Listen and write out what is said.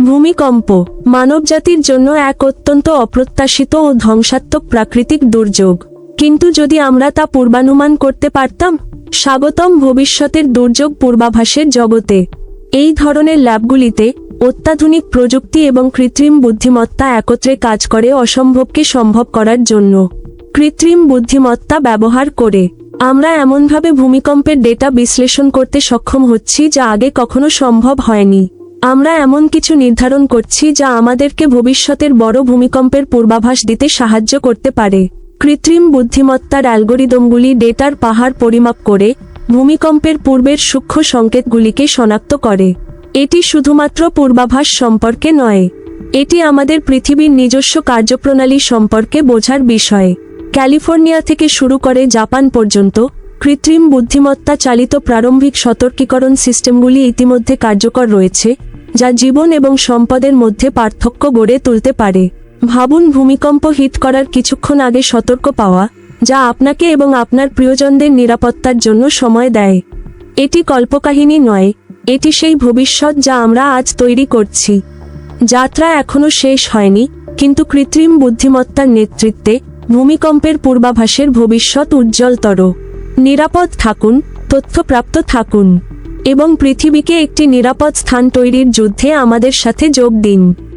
ভূমিকম্প মানবজাতির জন্য এক অত্যন্ত অপ্রত্যাশিত ও ধ্বংসাত্মক প্রাকৃতিক দুর্যোগ। কিন্তু যদি আমরা তা পূর্বানুমান করতে পারতাম, স্বাগতম ভবিষ্যতের দুর্যোগ পূর্বাভাসের জগতে। এই ধরনের ল্যাবগুলিতে অত্যাধুনিক প্রযুক্তি এবং কৃত্রিম বুদ্ধিমত্তা একত্রে কাজ করে অসম্ভবকে সম্ভব করার জন্য। কৃত্রিম বুদ্ধিমত্তা ব্যবহার করে আমরা এমনভাবে ভূমিকম্পের ডেটা বিশ্লেষণ করতে সক্ষম হচ্ছি যা আগে কখনো সম্ভব হয়নি। আমরা এমন কিছু নির্ধারণ করছি যা আমাদেরকে ভবিষ্যতের বড় ভূমিকম্পের পূর্বাভাস দিতে সাহায্য করতে পারে। কৃত্রিম বুদ্ধিমত্তার অ্যালগোরিদমগুলি ডেটার পাহাড় পরিমাপ করে ভূমিকম্পের পূর্বের সূক্ষ্ম সংকেতগুলিকে শনাক্ত করে। এটি শুধুমাত্র পূর্বাভাস সম্পর্কে নয়, এটি আমাদের পৃথিবীর নিজস্ব কার্যপ্রণালী সম্পর্কে বোঝার বিষয়। ক্যালিফোর্নিয়া থেকে শুরু করে জাপান পর্যন্ত কৃত্রিম বুদ্ধিমত্তা চালিত প্রারম্ভিক সতর্কীকরণ সিস্টেমগুলি ইতিমধ্যে কার্যকর রয়েছে। যা জীবন এবং সম্পদের মধ্যে পার্থক্য গড়ে তুলতে পারে। ভাবুন, ভূমিকম্প হিট করার কিছুক্ষণ আগে সতর্ক পাওয়া, যা আপনাকে এবং আপনার প্রিয়জনদের নিরাপত্তার জন্য সময় দেয়। এটি কল্পকাহিনী নয়, এটি সেই ভবিষ্যৎ যা আমরা আজ তৈরি করছি। যাত্রা এখনও শেষ হয়নি, কিন্তু কৃত্রিম বুদ্ধিমত্তার নেতৃত্বে ভূমিকম্পের পূর্বাভাসের ভবিষ্যৎ উজ্জ্বলতর। নিরাপদ থাকুন, তথ্যপ্রাপ্ত থাকুন। এবং পৃথিবীকে একটি নিরাপদ স্থান তৈরির যুদ্ধে আমাদের সাথে যোগ দিন।